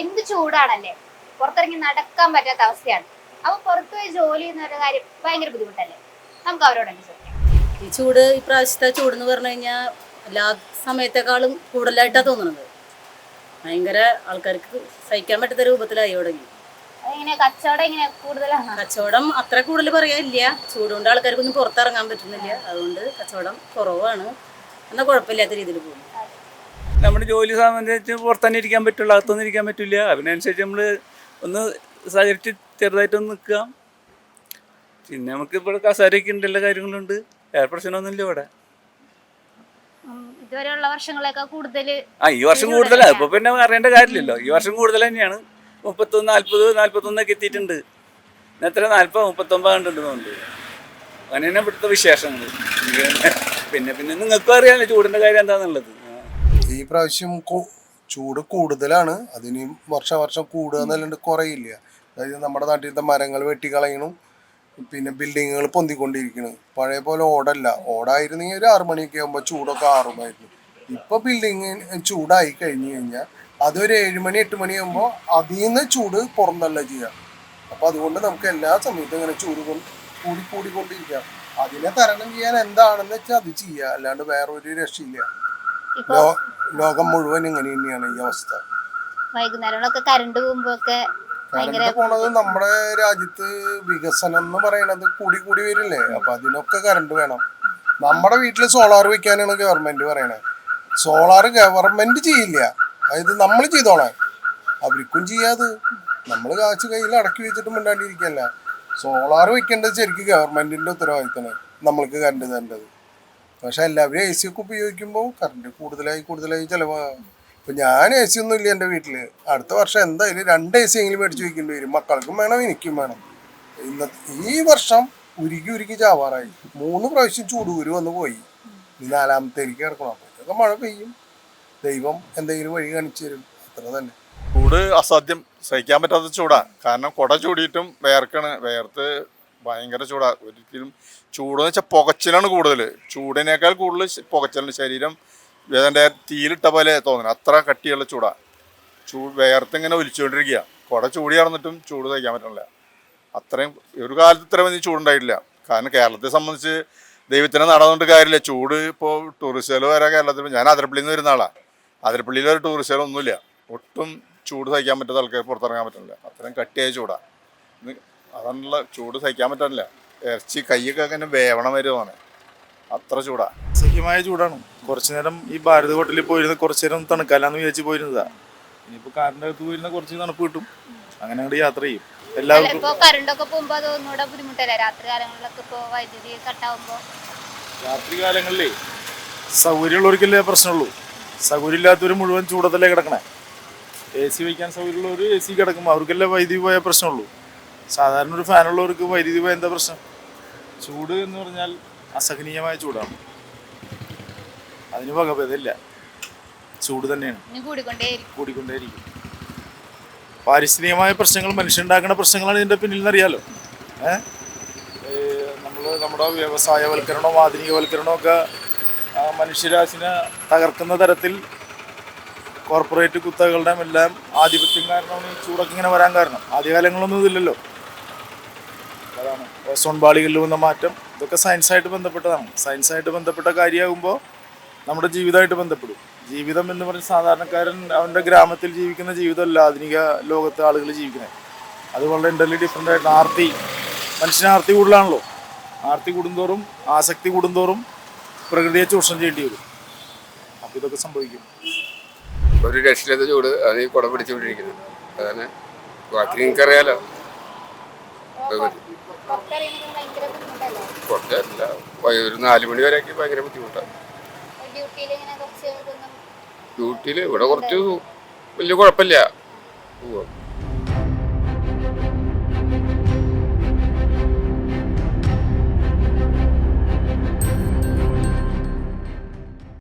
എന്ത് ചൂടാണല്ലേ? പുറത്തിറങ്ങി നടക്കാൻ പറ്റാത്ത അവസ്ഥയാണ്. അപ്പൊ പുറത്തു പോയി ജോലി എന്ന ഒരു കാര്യം ഭയങ്കര ബുദ്ധിമുട്ടല്ലേ? നമുക്ക് അവരോട് ഈ ചൂട് ഈ പ്രാവശ്യത്തെ ചൂട് എന്ന് പറഞ്ഞു കഴിഞ്ഞാൽ എല്ലാ സമയത്തെക്കാളും കൂടുതലായിട്ടാണ് തോന്നുന്നത്. ഭയങ്കര ആൾക്കാർക്ക് സഹിക്കാൻ പറ്റാത്ത രൂപത്തിലായി തുടങ്ങി. കച്ചവടം അത്ര കൂടുതൽ പറയാനില്ല. ചൂട് കൊണ്ട് ആൾക്കാർക്കൊന്നും പുറത്തിറങ്ങാൻ പറ്റുന്നില്ല. അതുകൊണ്ട് കച്ചവടം കുറവാണ്. എന്നാൽ കുഴപ്പമില്ലാത്ത രീതിയിൽ പോകും നമ്മുടെ ജോലി സംബന്ധിച്ച് പുറത്തന്നെ ഇരിക്കാൻ പറ്റുള്ളൂ അകത്തൊന്നും ഇരിക്കാൻ പറ്റില്ല. അതിനനുസരിച്ച് നമ്മൾ ഒന്ന് സഹകരിച്ച് ചെറുതായിട്ടൊന്ന് നിൽക്കുക. പിന്നെ നമുക്ക് ഇപ്പോൾ കസാരയൊക്കെ ഉണ്ട് എല്ലാ കാര്യങ്ങളുണ്ട്. വേറെ പ്രശ്നമൊന്നുമില്ല ഇവിടെ. ഇതുവരെയുള്ള വർഷങ്ങളൊക്കെ കൂടുതൽ ആ ഈ വർഷം കൂടുതലാണ് ഇപ്പൊ പിന്നെ അറിയേണ്ട കാര്യമില്ലല്ലോ. ഈ വർഷം കൂടുതൽ തന്നെയാണ്. മുപ്പത്തൊന്ന് നാൽപ്പത് നാൽപ്പത്തൊന്നൊക്കെ എത്തിയിട്ടുണ്ട് എത്ര? നാൽപ്പത് മുപ്പത്തൊമ്പത് കണ്ടുണ്ട് തോന്നുന്നുണ്ട് അങ്ങനെയാണ് ഇവിടുത്തെ വിശേഷങ്ങൾ. പിന്നെ പിന്നെ നിങ്ങൾക്കും അറിയാമല്ലോ ചൂടിന്റെ കാര്യം എന്താണെന്നുള്ളത് ഈ പ്രാവശ്യം ചൂട് കൂടുതലാണ്. അതിന് വർഷം വർഷം കൂടുക എന്നല്ലാണ്ട് കുറയില്ല. അതായത് നമ്മുടെ നാട്ടിലത്തെ മരങ്ങൾ വെട്ടിക്കളയണം പിന്നെ ബിൽഡിങ്ങുകൾ പൊന്തിക്കൊണ്ടിരിക്കണം. പഴയ പോലെ ഓടല്ല. ഓടായിരുന്നെങ്കിൽ ഒരു ആറു മണിയൊക്കെ ആകുമ്പോൾ ചൂടൊക്കെ ആറുമായിരുന്നു. ഇപ്പൊ ബിൽഡിങ് ചൂടായി കഴിഞ്ഞു കഴിഞ്ഞാൽ അതൊരു ഏഴുമണി എട്ട് മണിയാകുമ്പോൾ അതിൽ നിന്ന് ചൂട് പുറന്തല്ല ചെയ്യാം. അപ്പം അതുകൊണ്ട് നമുക്ക് എല്ലാ സമയത്തും ഇങ്ങനെ ചൂട് കൂടി കൂടിക്കൊണ്ടിരിക്കാം അതിനെ തരണം ചെയ്യാൻ എന്താണെന്ന് വെച്ചാൽ അത് ചെയ്യുക അല്ലാണ്ട് വേറെ ഒരു രക്ഷയില്ല ലോകം മുഴുവൻ ഇങ്ങനെ തന്നെയാണ് ഈ അവസ്ഥ. വൈകുന്നേരങ്ങളൊക്കെ കറണ്ട് കറണ്ട് പോണത് നമ്മുടെ രാജ്യത്ത് വികസനം എന്ന് പറയണത് കൂടി കൂടി വരില്ലേ? അപ്പൊ അതിനൊക്കെ കറണ്ട് വേണം. നമ്മുടെ വീട്ടിൽ സോളാർ വെക്കാനാണ് ഗവൺമെന്റ് പറയണത് സോളാർ ഗവൺമെന്റ് ചെയ്യില്ല. അതായത് നമ്മൾ ചെയ്തോളാം അവർക്കും ചെയ്യാത്. നമ്മൾ കാശ് കയ്യിൽ അടക്കി വെച്ചിട്ട് മിണ്ടാണ്ടിരിക്കല്ല സോളാർ വെക്കേണ്ടത് ശരിക്കും ഗവൺമെന്റിന്റെ ഉത്തരവാദിത്തമാണ്. നമ്മൾക്ക് കറണ്ട് തരേണ്ടത്. പക്ഷെ എല്ലാവരും എ സി ഒക്കെ ഉപയോഗിക്കുമ്പോൾ കറണ്ട് കൂടുതലായി കൂടുതലായി ചിലവാകും ഇപ്പൊ ഞാൻ എ സി ഒന്നും ഇല്ല എന്റെ വീട്ടിൽ അടുത്ത വർഷം എന്തായാലും രണ്ട് എ സി എങ്കിലും മേടിച്ച് വെക്കേണ്ടി വരും. മക്കൾക്കും വേണം എനിക്കും വേണം. ഇന്ന ഈ വർഷം ഉരുക്കി ഉരുക്കി ചാവാറായി. മൂന്ന് പ്രാവശ്യം ചൂടൂര് വന്ന് പോയി. നാലാമത്തേക്ക് കിടക്കണം. ഇതൊക്കെ മഴ പെയ്യും. ദൈവം എന്തെങ്കിലും വഴി കാണിച്ചു തരും. അത്ര തന്നെ. ചൂട് അസാധ്യം. സഹിക്കാൻ പറ്റാത്ത ചൂടാ. കാരണം കുട ചൂടിയിട്ടും വേർക്കാണ്. വേർത്ത് ഭയങ്കര ചൂടാ. ഒരിക്കലും ചൂടെന്ന് വെച്ചാൽ പുകച്ചിലാണ് കൂടുതൽ ചൂടിനേക്കാൾ കൂടുതൽ പുകച്ചിലാണ് ശരീരം. വേദന്റെ തീയിലിട്ട പോലെ തോന്നുന്നു. അത്ര കട്ടിയുള്ള ചൂടാ. ചൂട് വേർത്ത് ഇങ്ങനെ ഒലിച്ചുകൊണ്ടിരിക്കുക കുട ചൂടി നടന്നിട്ടും ചൂട് സഹിക്കാൻ പറ്റണില്ല. അത്രയും ഒരു കാലത്ത് ഇത്ര വലിയ ചൂടുണ്ടായിട്ടില്ല. കാരണം കേരളത്തെ സംബന്ധിച്ച് ദൈവത്തിനെ നടന്നുകൊണ്ട് കാര്യമില്ല. ചൂട് ഇപ്പോൾ ടൂറിസ്റ്റുകൾ വരെ കേരളത്തിൽ ഞാൻ അതിരപ്പള്ളിയിൽ നിന്ന് വരുന്ന ആളാണ് അതിരപ്പള്ളിയിൽ ഒരു ടൂറിസ്റ്റുകൾ ഒന്നുമില്ല ഒട്ടും ചൂട് സഹിക്കാൻ പറ്റാത്ത ആൾക്കാർ പുറത്തിറങ്ങാൻ പറ്റുന്നില്ല അത്രയും കട്ടിയായ ചൂടാണ് അതാണുള്ള ചൂട് സഹിക്കാൻ പറ്റാനില്ല. ഇറച്ചി കൈയൊക്കെ അങ്ങനെ വേവണം വരുവാണ് അത്ര ചൂടാ. സഹ്യമായ ചൂടാണ്. കുറച്ചു നേരം ഈ ഭാരത് ഹോട്ടലിൽ പോയിരുന്ന കുറച്ചു നേരം തണുക്കാലാന്ന് വിചാരിച്ച് പോയിരുന്നതാ. ഇനിയിപ്പോൾ കാറിന്റെ അകത്ത് പോയിരുന്ന കുറച്ച് തണുപ്പ് കിട്ടും. അങ്ങനെ അങ്ങോട്ട് യാത്ര ചെയ്യും. എല്ലാവർക്കും കറണ്ടൊക്കെ പോകുമ്പോ അത് ഒന്നുകൂടെ ബുദ്ധിമുട്ടല്ലേ? രാത്രി കാലങ്ങളിലൊക്കെ ഇപ്പൊ വൈദ്യുതി കട്ടാവുമ്പോ? രാത്രി കാലങ്ങളിലേ സൗകര്യമുള്ളവർക്കല്ലേ പ്രശ്നമുള്ളൂ. സൗകര്യമില്ലാത്തവർ മുഴുവൻ ചൂടത്തല്ലേ കിടക്കണേ? എ സി വയ്ക്കാൻ സൗകര്യമുള്ളവർ എ സി കിടക്കും അവർക്കല്ലേ വൈദ്യുതി പോയ പ്രശ്നമുള്ളൂ. സാധാരണ ഒരു ഫാനുള്ളവർക്ക് വൈദ്യുതി പോയ എന്താ പ്രശ്നം? ചൂട് എന്ന് പറഞ്ഞാൽ അസഹനീയമായ ചൂടാണ്. അതിന് വകഭേദമില്ല. ചൂട് തന്നെയാണ്. കൂടിക്കൊണ്ടേയിരിക്കും. പാരിസ്ഥിതികമായ പ്രശ്നങ്ങൾ മനുഷ്യണ്ടാക്കുന്ന പ്രശ്നങ്ങളാണ് ഇതിന്റെ പിന്നിൽ നിന്നറിയാലോ ഏഹ് നമ്മൾ നമ്മുടെ വ്യവസായവൽക്കരണവും ആധുനികവൽക്കരണവും ഒക്കെ മനുഷ്യരാശിനെ തകർക്കുന്ന തരത്തിൽ കോർപ്പറേറ്റ് കുത്തകളുടെ എല്ലാം ആധിപത്യം കാരണമാണ് ഈ ചൂടൊക്കെ ഇങ്ങനെ വരാൻ കാരണം. ആദ്യകാലങ്ങളൊന്നും ഇതില്ലല്ലോ. അതാണ്. ഓസോൺ പാളികളിൽ വന്ന മാറ്റം. ഇതൊക്കെ സയൻസായിട്ട് ബന്ധപ്പെട്ടതാണ്. സയൻസായിട്ട് ബന്ധപ്പെട്ട കാര്യമാകുമ്പോൾ നമ്മുടെ ജീവിതമായിട്ട് ബന്ധപ്പെടും. ജീവിതം എന്ന് പറഞ്ഞ സാധാരണക്കാരൻ അവന്റെ ഗ്രാമത്തിൽ ജീവിക്കുന്ന ജീവിതമല്ല. ആധുനിക ലോകത്തെ ആളുകൾ ജീവിക്കുന്നത് അത് വളരെ ഇന്റർലി ഡിഫറെന്റ് ആയിട്ട് ആർത്തി. മനുഷ്യന് ആർത്തി കൂടുതലാണല്ലോ. ആർത്തി കൂടുന്തോറും ആസക്തി കൂടുന്തോറും പ്രകൃതിയെ ചൂഷണം ചെയ്യേണ്ടി വരും. അപ്പൊ ഇതൊക്കെ സംഭവിക്കും. ഒരു രക്ഷയില്ലാത്ത ചൂട് അത് ഈ കുട പിടിച്ചുകൊണ്ടിരിക്കുന്നു. അതാണ് ബാക്കി നിങ്ങൾക്കറിയാലോ. കുറച്ചല്ല ഒരു നാല് മണി വരെയൊക്കെ ഭയങ്കര ബുദ്ധിമുട്ടാണ് ഡ്യൂട്ടിയിൽ ഇവിടെ കുറച്ച് വലിയ കുഴപ്പമില്ല. ഉവ്വ്.